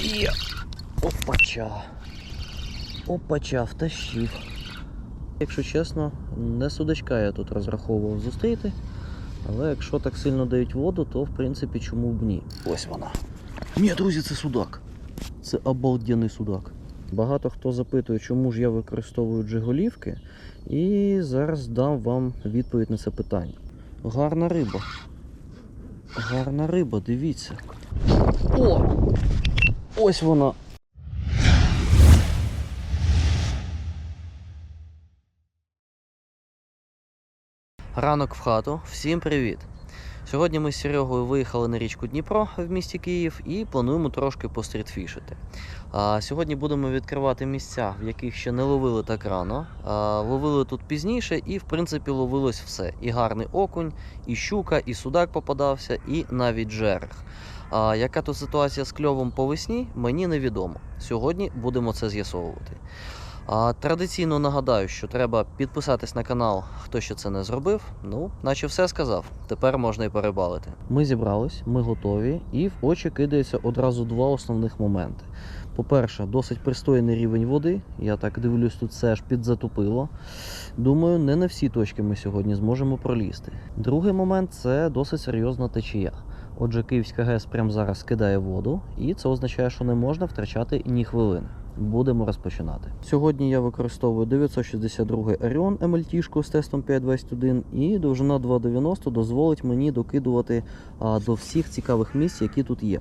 Є. Опача. Опача, втащив. Якщо чесно, не судачка я тут розраховував зустріти. Але якщо так сильно дають воду, то в принципі чому б ні. Ось вона. Ні, друзі, це судак. Це обалденний судак. Багато хто запитує, чому ж я використовую джиголівки. І зараз дам вам відповідь на це питання. Гарна риба. Гарна риба, дивіться. О! Ось вона. Ранок в хату. Всім привіт! Сьогодні ми з Серегою виїхали на річку Дніпро в місті Київ і плануємо трошки пострітфішити. А сьогодні будемо відкривати місця, в яких ще не ловили так рано. А, ловили тут пізніше, і в принципі ловилось все. І гарний окунь, і щука, і судак попадався, і навіть жерех. А яка тут ситуація з кльовом по весні, мені невідомо. Сьогодні будемо це з'ясовувати. Традиційно нагадаю, що треба підписатись на канал, хто ще це не зробив. Ну, наче все сказав. Тепер можна і перебалити. Ми зібрались, ми готові, і в очі кидається одразу два основних моменти. По-перше, досить пристойний рівень води. Я так дивлюсь, тут все аж підзатопило. Думаю, не на всі точки ми сьогодні зможемо пролізти. Другий момент це досить серйозна течія. Отже, Київська ГЕС прямо зараз кидає воду, і це означає, що не можна втрачати ні хвилини. Будемо розпочинати. Сьогодні я використовую 962 Orion MLT з тестом 521 і довжина 290 дозволить мені докидувати а, до всіх цікавих місць, які тут є.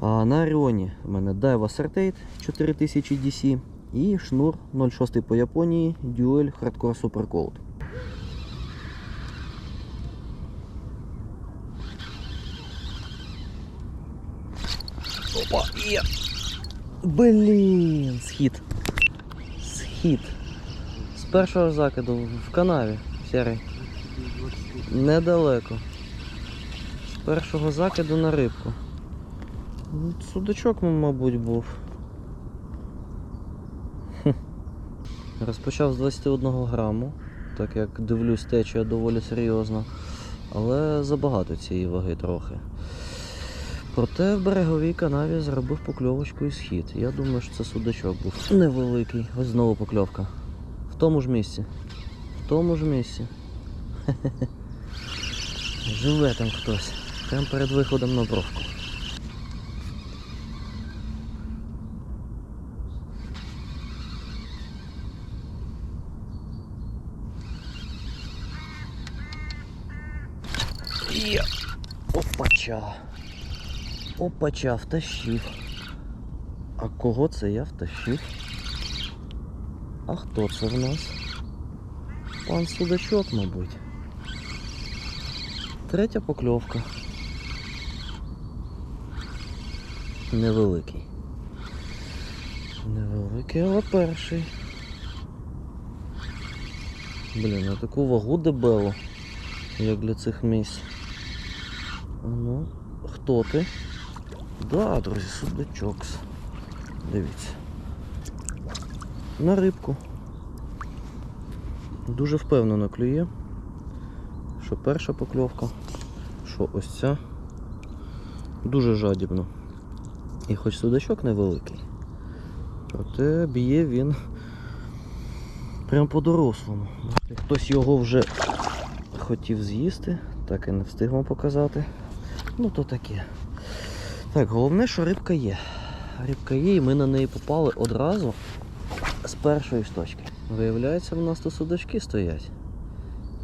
А, на Оріоні в мене Daiwa Certate 4000 DC і шнур 06 по Японії Dual Hardcore Super Опа, є. Блін, схід. Схід. З першого закиду в канаві сірий. Недалеко. З першого закиду на рибку. Ну, Судачок, мабуть, був. Розпочав з 21 граму, так як дивлюсь, течія доволі серйозна. Але забагато цієї ваги трохи. Проте в береговій канаві зробив покльовочку і схід. Я думаю, що це судачок був. Невеликий. Ось знову покльовка. В тому ж місці. В тому ж місці. Живе там хтось. Прямо перед виходом на бровку. Опача. Опача, втащив. А кого це я втащив? А хто це в нас? Пан судачок, мабуть. Третя покльовка. Невеликий. Невеликий, але перший. Блін, на таку вагу дебелу, як для цих місць. Ну, хто ти? Да, друзі, судачок. Дивіться. На рибку. Дуже впевнено клює, що перша покльовка, що ось ця. Дуже жадібно. І хоч судачок невеликий, проте б'є він прям по-дорослому. Хтось його вже хотів з'їсти, так і не встигмо показати. Ну то таке. Так, головне, що рибка є. Рибка є, і ми на неї попали одразу з першої ж точки. Виявляється, в нас тут судачки стоять.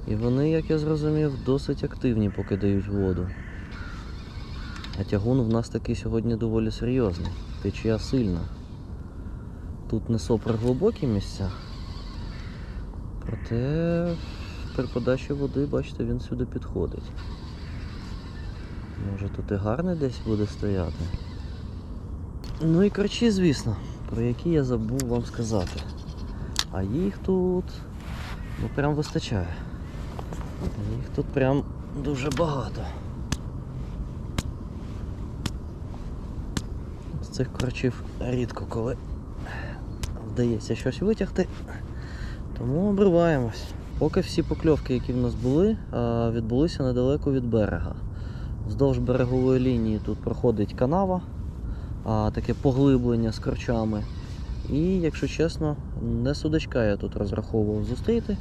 І вони, як я зрозумів, досить активні, поки дають воду. А тягун в нас такий сьогодні доволі серйозний. Течія сильна. Тут не супер глибокі місця. Проте при подачі води, бачите, він сюди підходить. Може тут і гарний десь буде стояти. Ну і корчі, звісно, про які я забув вам сказати. А їх тут ну прям вистачає. Їх тут прям дуже багато. З цих корчів рідко коли вдається щось витягти. Тому обриваємось. Поки всі покльовки, які в нас були, відбулися недалеко від берега. Вздовж берегової лінії тут проходить канава, а, таке поглиблення з корчами. І, якщо чесно, не судачка я тут розраховував зустріти.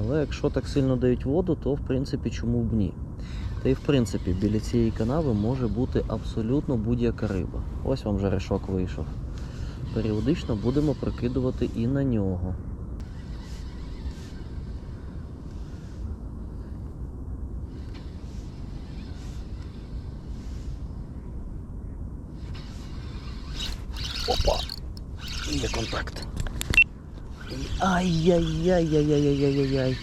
Але якщо так сильно дають воду, то в принципі чому б ні. Та й в принципі біля цієї канави може бути абсолютно будь-яка риба. Ось вам жерешок вийшов. Періодично будемо прикидувати і на нього. Опа! Є контакт. Ай-яй-яй-яй-яй-яй-яй-яй.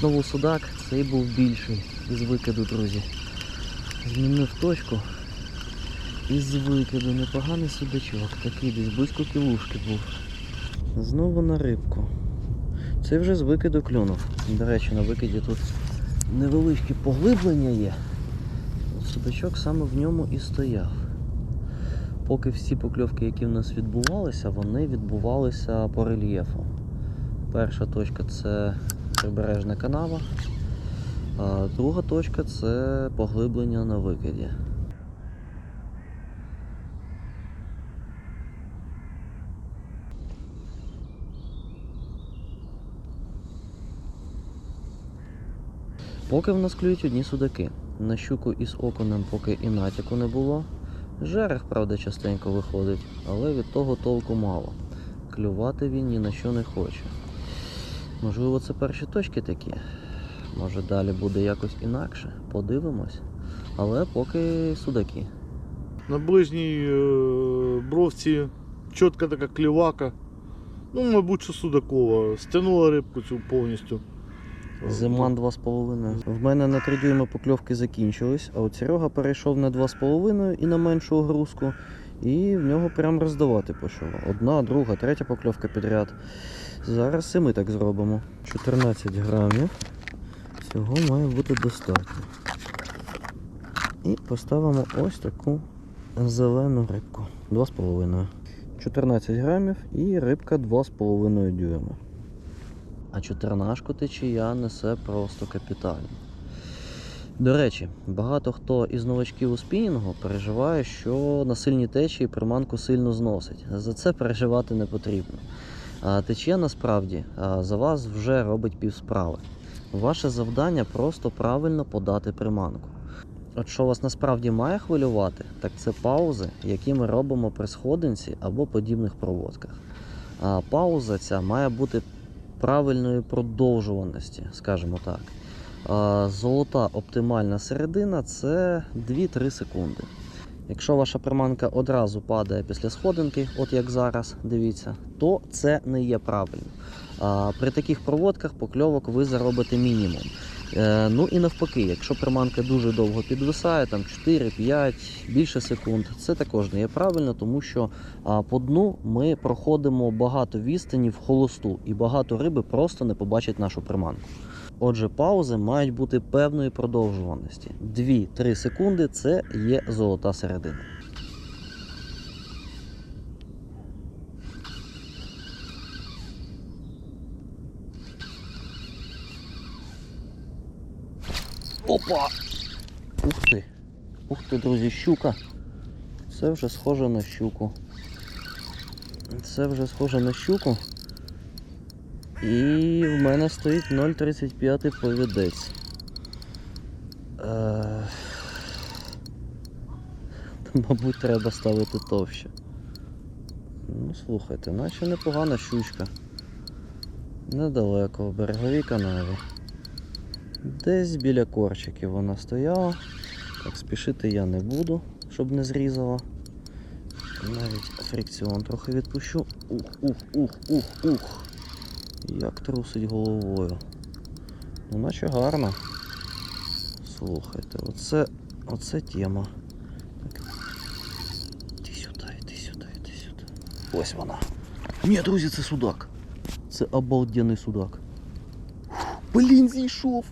Знову судак, цей був більший із викиду, друзі. Змінив точку. Із викиду непоганий судачок. Такий десь близько кілушки був. Знову на рибку. Це вже з викиду клюнув. До речі, на викиді тут невеличкі поглиблення є. Судачок саме в ньому і стояв. Поки всі покльовки, які в нас відбувалися, вони відбувалися по рельєфу. Перша точка це прибережна канава, а друга точка це поглиблення на викиді. Поки в нас клюють одні судаки. На щуку із окунем поки і натяку не було. Жерех, правда, частенько виходить, але від того толку мало. Клювати він ні на що не хоче. Можливо, це перші точки такі. Може далі буде якось інакше. Подивимось. Але поки судаки. На ближній е, бровці чітка така клівака. Ну, мабуть, що Судакова. Стянула рибку цю повністю. Зиман 2,5. В мене на 3 дюйми покльовки закінчились, а от Серега перейшов на 2,5 і на меншу огрузку. І в нього прям роздавати почало. Одна, друга, третя покльовка підряд. Зараз і ми так зробимо. 14 грамів. Цього має бути достатньо. І поставимо ось таку зелену рибку. 2,5. 14 грамів і рибка 2,5 дюйма. А чотирнашку течія несе просто капітально. До речі, багато хто із новачків у спінінгу переживає, що на сильній течії приманку сильно зносить. За це переживати не потрібно. Течія насправді за вас вже робить півсправи. Ваше завдання просто правильно подати приманку. От що вас насправді має хвилювати, так це паузи, які ми робимо при сходинці або подібних проводках. А пауза ця має бути правильної продовжуваності, скажімо так. Золота оптимальна середина це 2-3 секунди. Якщо ваша приманка одразу падає після сходинки, от як зараз, дивіться, то це не є правильно. При таких проводках покльовок ви заробите мінімум. Е, ну і навпаки, якщо приманка дуже довго підвисає, там 4-5, більше секунд, це також не є правильно, тому що по дну ми проходимо багато відстані в холосту, і багато риби просто не побачать нашу приманку. Отже, паузи мають бути певної продовжуваності. 2-3 секунди це є золота середина. Опа! Ух ти! Ух ти, друзі, щука. Це вже схоже на щуку. Це вже схоже на щуку. І в мене стоїть 0,35 повідець. Е... Мабуть, треба ставити товще. Ну, слухайте, наче непогана щучка. Недалеко, в береговій канаві. Десь біля корчиків вона стояла. Так, спішити я не буду, щоб не зрізала. Навіть фрикціон трохи відпущу. Ух, ух, ух, ух, ух. Як трусить головою. Ну, наче гарно. Слухайте, оце, оце тема. Так. Іди сюди, іди сюди, іди сюди. Ось вона. Ні, друзі, це судак. Це обалденний судак. Блін, зійшов.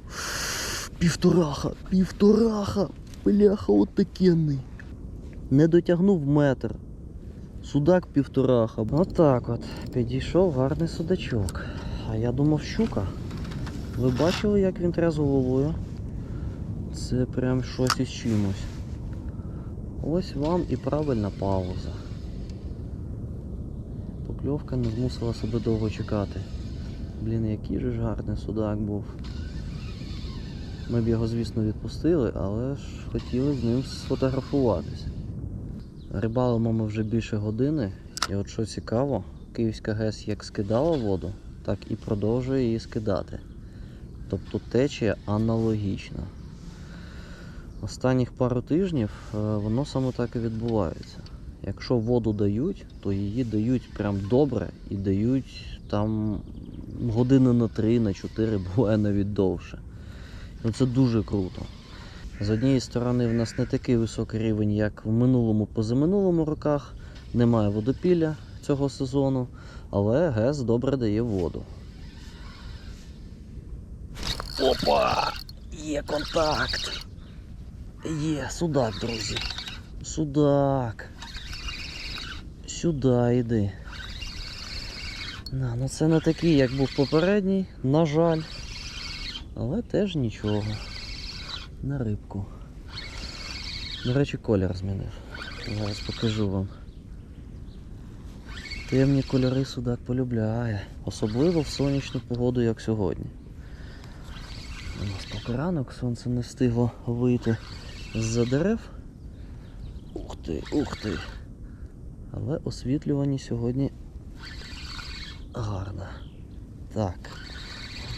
Півтораха, півтораха. Бляха, от такенний. Не дотягнув метр. Судак півтораха. Отак от. Підійшов гарний судачок. А я думав щука. Ви бачили, як він тряс головою? Це прям щось із чимось. ось вам і правильна пауза. Покльовка не змусила себе довго чекати. Блін, який же ж гарний судак був. Ми б його, звісно, відпустили, але ж хотіли з ним сфотографуватися. Рибалимо ми вже більше години, і от що цікаво, Київська ГЕС як скидала воду, так і продовжує її скидати. Тобто течія аналогічна. Останніх пару тижнів е, воно саме так і відбувається. Якщо воду дають, то її дають прям добре і дають там години на 3, на 4, буває навіть довше. І це дуже круто. З однієї сторони, в нас не такий високий рівень, як в минулому позаминулому роках. Немає водопілля цього сезону, але ГЕС добре дає воду. Опа! Є контакт! Є, судак, друзі. Судак. Сюди йди. На, ну це не такий, як був попередній, на жаль. Але теж нічого. На рибку. До речі, колір змінив. Зараз покажу вам. Темні кольори судак полюбляє. Особливо в сонячну погоду, як сьогодні. У нас поки ранок, сонце не встигло вийти з-за дерев. Ух ти, ух ти. Але освітлювані сьогодні гарно. Так.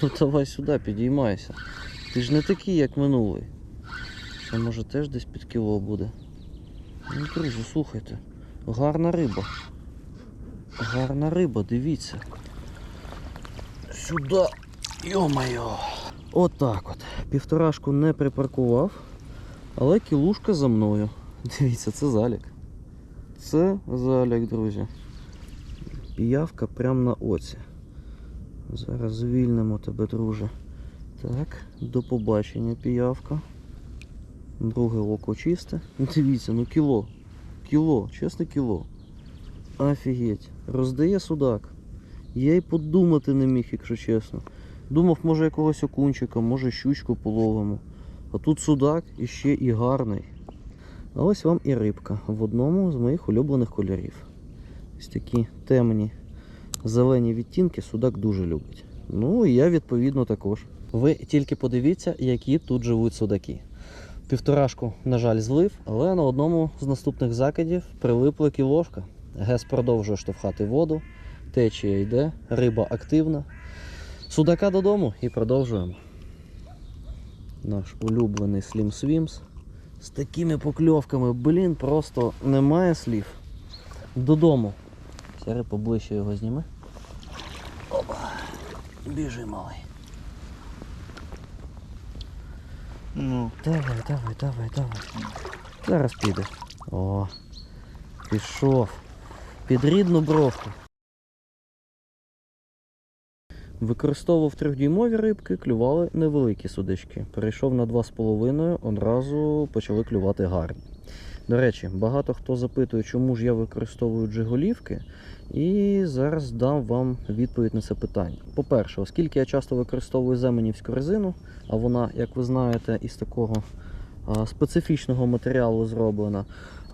Ну давай сюди, підіймайся. Ти ж не такий, як минулий. Це може теж десь під кіло буде. Ну, друзі, слухайте. Гарна риба. Гарна риба, дивіться. Сюди. Йо-моє. Отак от. Півторашку не припаркував, але кілушка за мною. Дивіться, це залік. Це залік, друзі. Піявка прямо на оці. Зараз звільнимо тебе, друже. Так, до побачення, піявка. Друге око чисте. Дивіться, ну кіло. Кіло, чесне кіло. Офігеть. Роздає судак. Я й подумати не міг, якщо чесно. Думав, може якогось окунчика, може щучку половимо. А тут судак і ще і гарний. А ось вам і рибка в одному з моїх улюблених кольорів. Ось такі темні зелені відтінки судак дуже любить. Ну і я відповідно також. Ви тільки подивіться, які тут живуть судаки. Півторашку, на жаль, злив, але на одному з наступних закидів прилипла кілошка. Гес продовжує штовхати воду, течія йде, риба активна. Судака додому і продовжуємо. Наш улюблений Slim Swims з такими покльовками, блін, просто немає слів. Додому. Сяри поближче його зніми. Опа. Біжи, малий. Ну, Давай, давай, давай, давай. Зараз піде. О, пішов. Під рідну бровку. Використовував трьохдюймові рибки, клювали невеликі судачки. Перейшов на 2,5, одразу почали клювати гарні. До речі, багато хто запитує, чому ж я використовую джиголівки, і зараз дам вам відповідь на це питання. По-перше, оскільки я часто використовую земенівську резину, а вона, як ви знаєте, із такого специфічного матеріалу зроблена.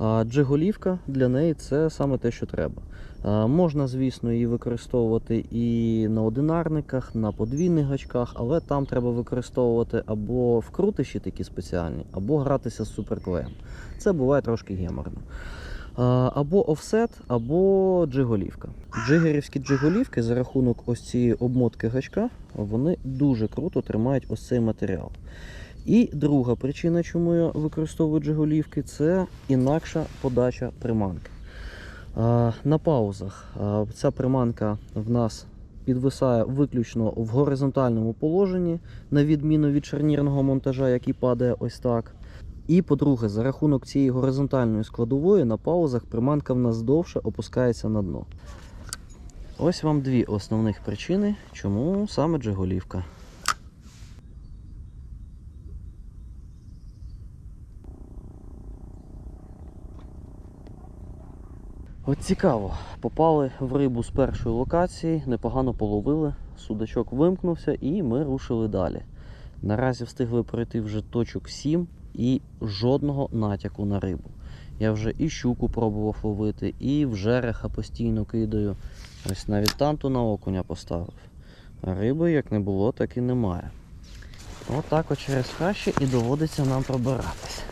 Джиголівка для неї це саме те, що треба. Можна, звісно, її використовувати і на одинарниках, на подвійних гачках, але там треба використовувати або вкрутиші такі спеціальні, або гратися з суперклеєм. Це буває трошки геморно. Або офсет, або джиголівка. Джигерівські джиголівки за рахунок ось цієї обмотки гачка, вони дуже круто тримають ось цей матеріал. І друга причина, чому я використовую джиголівки, це інакша подача приманки. На паузах ця приманка в нас підвисає виключно в горизонтальному положенні, на відміну від шарнірного монтажа, який падає ось так. І по-друге, за рахунок цієї горизонтальної складової на паузах приманка в нас довше опускається на дно. Ось вам дві основних причини, чому саме джиголівка. От цікаво, попали в рибу з першої локації, непогано половили, судачок вимкнувся і ми рушили далі. Наразі встигли пройти вже точок 7 і жодного натяку на рибу. Я вже і щуку пробував ловити, і в жереха постійно кидаю. Ось навіть танту на окуня поставив. А риби як не було, так і немає. Отак от через хащі і доводиться нам пробиратися.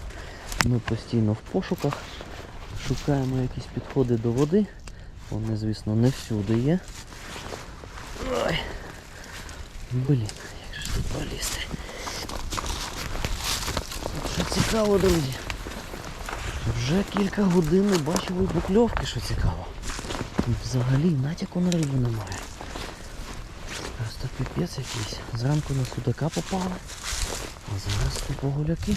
Ми постійно в пошуках, шукаємо якісь підходи до води. Вони, звісно, не всюди є. Ой. Блін, як ж тут пролізти? Що цікаво, друзі. Вже кілька годин не бачив і покльовки, що цікаво. Взагалі натяку на рибу немає. Просто піпець якийсь. Зранку на судака попали, а зараз тупо гуляки.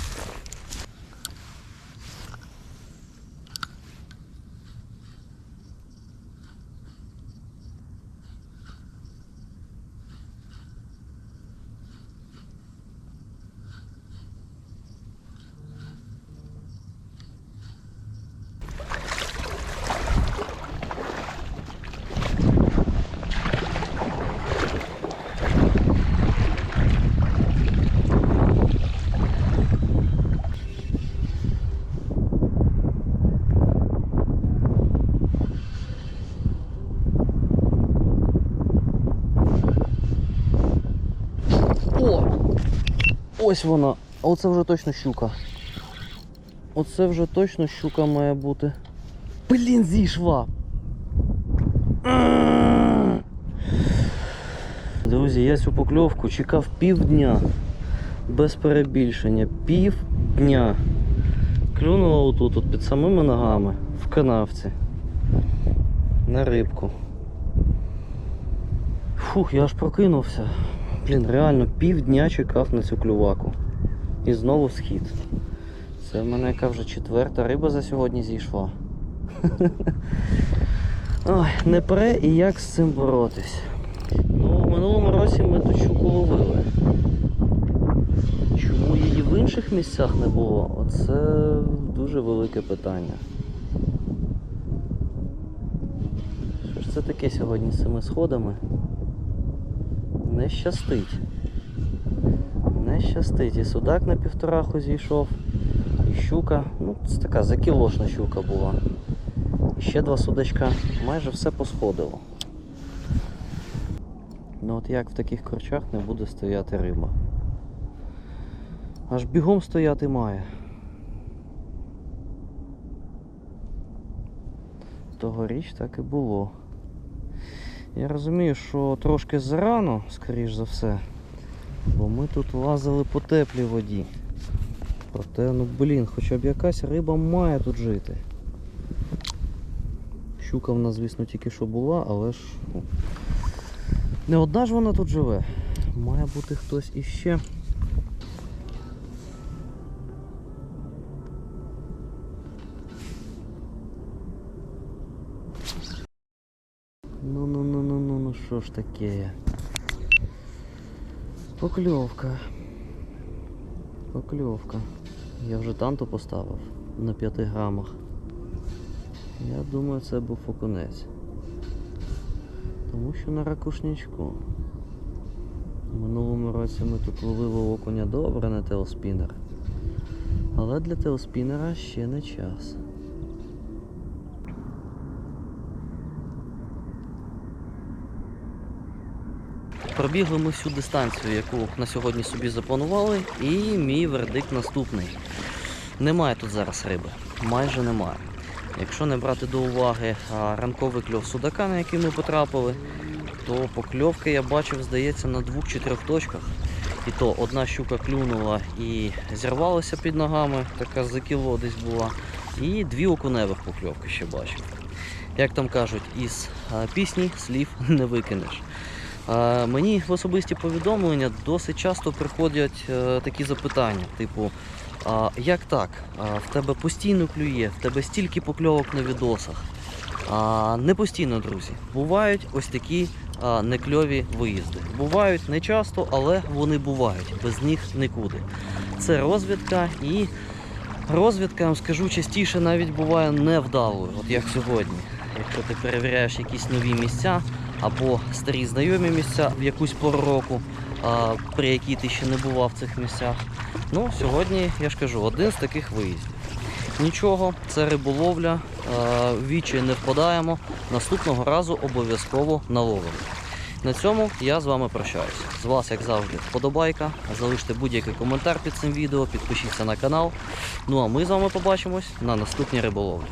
О! Ось вона. А Оце вже точно щука. Оце вже точно щука має бути. Блін, зійшла. Друзі, я цю покльовку чекав півдня. Без перебільшення. Півдня. Клюнула отут, от під самими ногами, в канавці. На рибку. Фух, я аж прокинувся. Блін, реально півдня чекав на цю клюваку. І знову схід. Це в мене яка вже четверта риба за сьогодні зійшла. Ой, не пре і як з цим боротись. Ну, в минулому році ми ту щуку ловили. Чому її в інших місцях не було? Оце дуже велике питання. Що ж це таке сьогодні з цими сходами? Не щастить. Не щастить. І судак на півтораху зійшов, і щука, ну, це така закілошна щука була. І ще два судачка, майже все посходило. Ну от як в таких корчах не буде стояти риба. Аж бігом стояти має. Тогоріч так і було. Я розумію, що трошки зарано, скоріш за все. Бо ми тут лазили по теплій воді. Проте, ну блін, хоча б якась риба має тут жити. Щука в нас, звісно, тільки що була, але ж ну, не одна ж вона тут живе. Має бути хтось іще. Ну ну ну ну ну ну що ж таке? Покльовка. Покльовка. Я вже танту поставив на 5 грамах. Я думаю, це був окунець. Тому що на ракушнячку. В минулому році ми тут ловили окуня добре на телспінер. Але для телспінера ще не час. Пробігли ми всю дистанцію, яку на сьогодні собі запланували, і мій вердикт наступний. Немає тут зараз риби, майже немає. Якщо не брати до уваги ранковий кльов судака, на який ми потрапили, то покльовки я бачив, здається, на двох чи трьох точках. І то одна щука клюнула і зірвалася під ногами, така за кіло десь була. І дві окуневих покльовки ще бачив. Як там кажуть, із пісні слів не викинеш. Мені в особисті повідомлення досить часто приходять е, такі запитання, типу, як так? В тебе постійно клює, в тебе стільки покльовок на відосах. А, не постійно, друзі. Бувають ось такі некльові виїзди. Бувають не часто, але вони бувають. Без них нікуди. Це розвідка і розвідка, я вам скажу, частіше навіть буває невдалою, от як сьогодні. Якщо ти перевіряєш якісь нові місця або старі знайомі місця в якусь пору року, при якій ти ще не бував в цих місцях. Ну, сьогодні, я ж кажу, один з таких виїздів. Нічого, це риболовля, вічі не впадаємо. Наступного разу обов'язково наловимо. На цьому я з вами прощаюся. З вас, як завжди, вподобайка. Залиште будь-який коментар під цим відео, підпишіться на канал. Ну а ми з вами побачимось на наступній риболовлі.